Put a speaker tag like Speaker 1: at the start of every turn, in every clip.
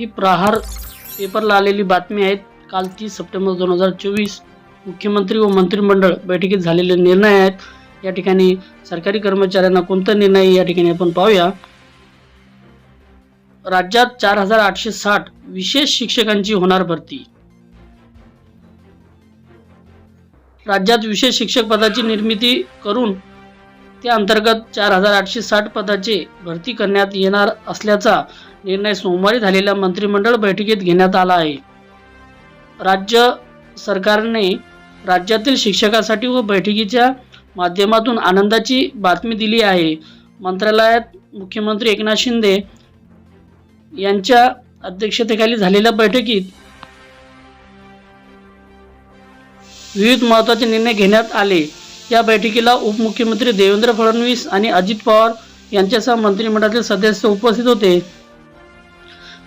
Speaker 1: ही प्रहार पेपरला आलेली बातमी आहेत. काल तीस सप्टेंबर दोन हजार चोवीस मुख्यमंत्री व मंत्रिमंडळ बैठकीत झालेले निर्णय आहेत. या ठिकाणी सरकारी कर्मचाऱ्यांना कोणता निर्णय या ठिकाणी आपण पाहूया. राज्यात चार हजार आठशे साठ विशेष शिक्षकांची होणार भरती. राज्यात विशेष शिक्षक पदाची निर्मिती करून त्या अंतर्गत चार हजार आठशे साठ पदाचे भरती करण्यात येणार असल्याचा निर्णय सोमवारी झालेल्या मंत्रिमंडळ बैठकीत घेण्यात आला आहे. राज्य सरकारने राज्यातील शिक्षकासाठी व बैठकीच्या माध्यमातून आनंदाची बातमी दिली आहे. मंत्रालयात मुख्यमंत्री एकनाथ शिंदे यांच्या अध्यक्षतेखाली झालेल्या बैठकीत विविध महत्त्वाचे निर्णय घेण्यात आले. या बैठकीला उपमुख्यमंत्री देवेंद्र फडणवीस आणि अजित पवार यांच्यासह मंत्रिमंडळातील सदस्य उपस्थित होते.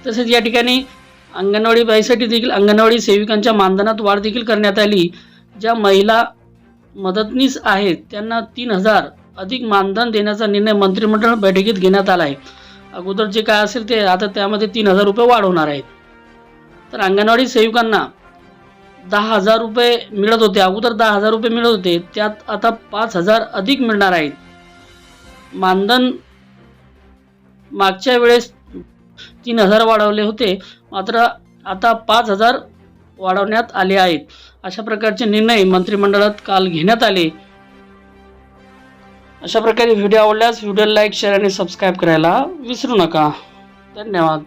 Speaker 1: तसेच या ठिकाणी अंगणवाडी बाईसाठी देखील अंगणवाडी सेविकांच्या मानधनात वाढ देखील करण्यात आली. ज्या महिला मदतनीस आहेत त्यांना तीन हजार अधिक मानधन देण्याचा निर्णय मंत्रिमंडळ बैठकीत घेण्यात आला आहे अगोदर जे काय असेल ते आता त्यामध्ये तीन हजार रुपये वाढ होणार आहेत. तर अंगणवाडी सेविकांना दहा हजार रुपये मिळत होते. अगोदर दहा हजार रुपये मिळत होते. त्यात आता पाच हजार अधिक मिळणार आहेत. मानधन मागच्या वेळेस तीन हजार वाढवले होते. मात्र आता पाच हजार वाढवण्यात आले आहेत. अशा प्रकारचे निर्णय मंत्रिमंडळात काल घेण्यात आले. अशा प्रकारे व्हिडिओ आवडल्यास व्हिडिओ लाईक शेअर आणि सबस्क्राईब करायला विसरू नका. धन्यवाद.